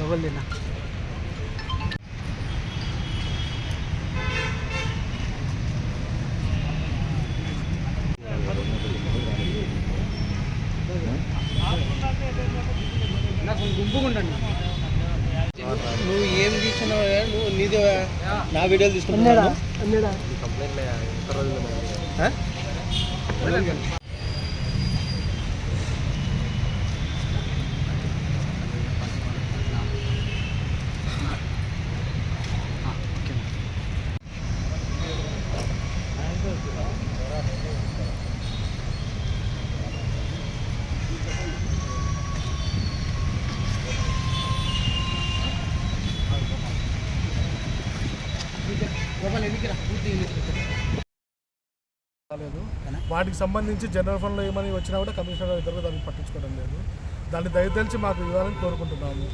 Lovely na. నువ్వు ఏం తీసుకున్నావు నువ్వు నీది నా వీడియోలు తీసుకున్నావు వాటికి సంబంధించి జనరల్ ఫండ్లో ఏమని వచ్చినా కూడా కమిషనర్ గారు ఇద్దరు దాన్ని పట్టించుకోవడం లేదు. దాన్ని దయతెలిచి మాకు ఇవ్వాలని కోరుకుంటున్నాము.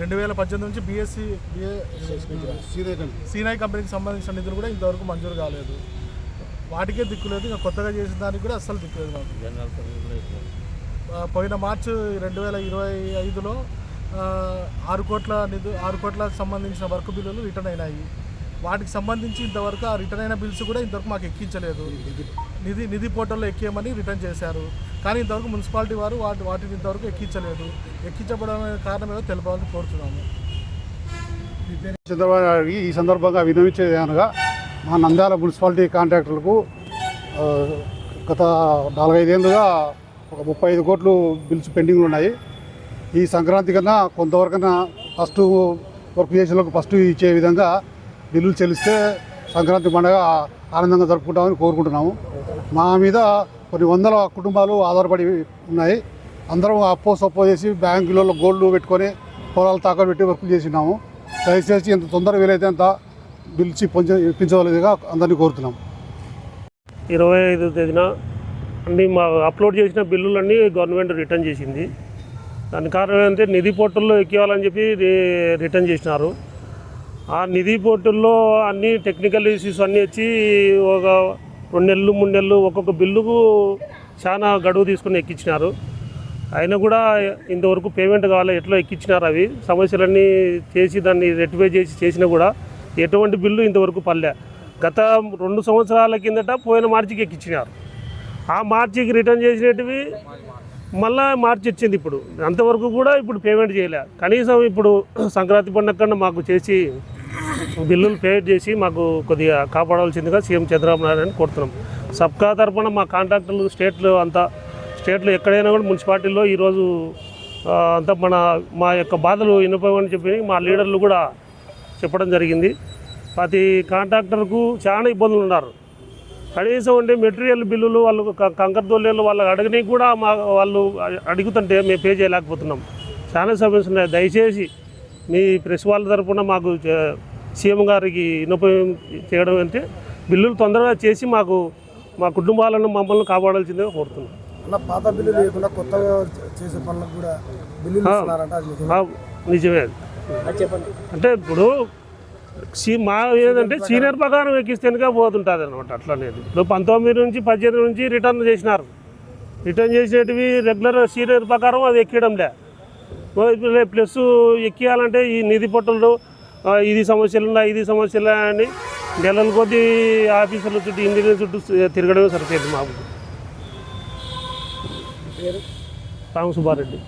రెండు వేల పద్దెనిమిది నుంచి బీఎస్సీ బిఏ సీనాయ్ కంపెనీకి సంబంధించిన నిధులు కూడా ఇంతవరకు మంజూరు కాలేదు. వాటికే దిక్కు లేదు. ఇంకా కొత్తగా చేసిన దానికి కూడా అస్సలు దిక్కు లేదు మాకు. పోయిన మార్చి రెండు వేల ఇరవై ఐదులో ఆరు కోట్ల నిధు ఆరు కోట్లకు సంబంధించిన వర్క్ బిల్లులు రిటర్న్ అయినాయి. వాటికి సంబంధించి ఇంతవరకు ఆ రిటర్న్ అయిన బిల్స్ కూడా ఇంతవరకు మాకు ఎక్కించలేదు. నిధి నిధి పోర్టల్లో ఎక్కేయమని రిటర్న్ చేశారు. కానీ ఇంతవరకు మున్సిపాలిటీ వారు వాటి వాటిని ఇంతవరకు ఎక్కించలేదు. ఎక్కించబడడానికి కారణం ఏదో తెలపాలని కోరుతున్నాము చంద్రబాబు నాయుడు ఈ సందర్భంగా వినమించేది అనగా మా నంద్యాల మున్సిపాలిటీ కాంట్రాక్టర్లకు గత నాలుగైదేళ్ళుగా ఒక ముప్పై ఐదు కోట్లు బిల్స్ పెండింగ్లు ఉన్నాయి. ఈ సంక్రాంతి కన్నా కొంతవరకన్నా ఫస్ట్ వర్క్ చేసే ఫస్ట్ ఇచ్చే విధంగా బిల్లులు చెల్లిస్తే సంక్రాంతి పండుగ ఆనందంగా జరుపుకుంటామని కోరుకుంటున్నాము. మా మీద కొన్ని వందల కుటుంబాలు ఆధారపడి ఉన్నాయి. అందరం అప్పో సప్పో చేసి బ్యాంకులలో గోల్డ్ పెట్టుకొని పొలాలు తాకట్టు పెట్టి వర్క్ చేసినాము. దయచేసి ఎంత తొందరగా వీలైతే అంత పిలిచి పొంచ ఇప్పించవలసిగా అందరినీ కోరుతున్నాం. ఇరవై ఐదు తేదీన అన్ని మా అప్లోడ్ చేసిన బిల్లులన్నీ గవర్నమెంట్ రిటర్న్ చేసింది. దాని కారణం ఏంటంటే నిధి పోర్టల్లో ఎక్కివ్వాలని చెప్పి రిటర్న్ చేసినారు. ఆ నిధి పోర్టల్లో అన్ని టెక్నికల్ ఇష్యూస్ అన్నీ వచ్చి ఒక రెండు నెలలు మూడు నెలలు ఒక్కొక్క బిల్లుకు చాలా గడువు తీసుకుని ఎక్కించినారు. అయినా కూడా ఇంతవరకు పేమెంట్ కావాలి ఎట్లా ఎక్కించినారు అవి? సమస్యలన్నీ చేసి దాన్ని రెక్టిఫై చేసి చేసినా కూడా ఎటువంటి బిల్లు ఇంతవరకు పల్లె గత రెండు సంవత్సరాల కిందట పోయిన మార్చికి ఎక్కించినారు. ఆ మార్చికి రిటర్న్ చేసినవి మళ్ళా మార్చి వచ్చింది ఇప్పుడు. అంతవరకు కూడా ఇప్పుడు పేమెంట్ చేయలే. కనీసం ఇప్పుడు సంక్రాంతి పండుగ కన్నా మాకు చేసి బిల్లులు పే చేసి మాకు కొద్దిగా కాపాడవలసిందిగా సీఎం చంద్రబాబు నాయుడు కోరుతున్నాం. సబ్కా తరఫున మా కాంట్రాక్టర్లు స్టేట్లు అంతా స్టేట్లో ఎక్కడైనా కూడా మున్సిపాలిటీలో ఈరోజు అంతా మన మా యొక్క బాధలు వినపమని చెప్పి మా లీడర్లు కూడా చెప్పడం జరిగింది. ప్రతి కాంట్రాక్టర్కు చాలా ఇబ్బందులు ఉన్నారు. కనీసం ఉండే మెటీరియల్ బిల్లులు వాళ్ళు క- కంకర అడగని కూడా మా వాళ్ళు అడుగుతుంటే మేము పే చేయలేకపోతున్నాం. చాలా సమస్యలు ఉన్నాయి. దయచేసి మీ ప్రెస్ వాళ్ళ తరఫున మాకు చే- సీఎం గారికి వినపం చేయడం అంటే బిల్లులు తొందరగా చేసి మాకు మా కుటుంబాలను మమ్మల్ని కాపాడాల్సిందిగా కోరుతున్నాం. అన్న పాత బిల్లు లేకుండా కొత్తగా చేసే పనులకు కూడా బిల్లులు ఆ. ఇస్తున్నారంట అది నిజమే. అంటే ఇప్పుడు సీ మా ఏదంటే సీనియర్ ప్రకారం ఎక్కిస్తేనే పోతుంటుంది అనమాట అట్లా అనేది. ఇప్పుడు పంతొమ్మిది నుంచి పద్దెనిమిది నుంచి రిటర్న్ చేసినారు. రిటర్న్ చేసేటివి రెగ్యులర్ సీనియర్ ప్రకారం అది ఎక్కడంలే ప్లస్ ఎక్కియాలంటే ఈ నిధి పట్టులు ఇది సమస్యలు ఉన్నాయి ఇది సమస్యలు అని నెలల కొద్దీ ఆఫీసుల చుట్టూ ఇంజనీర్ చుట్టూ తిరగడమే సరిపోయింది మాకు. రామ సుబ్బారెడ్డి.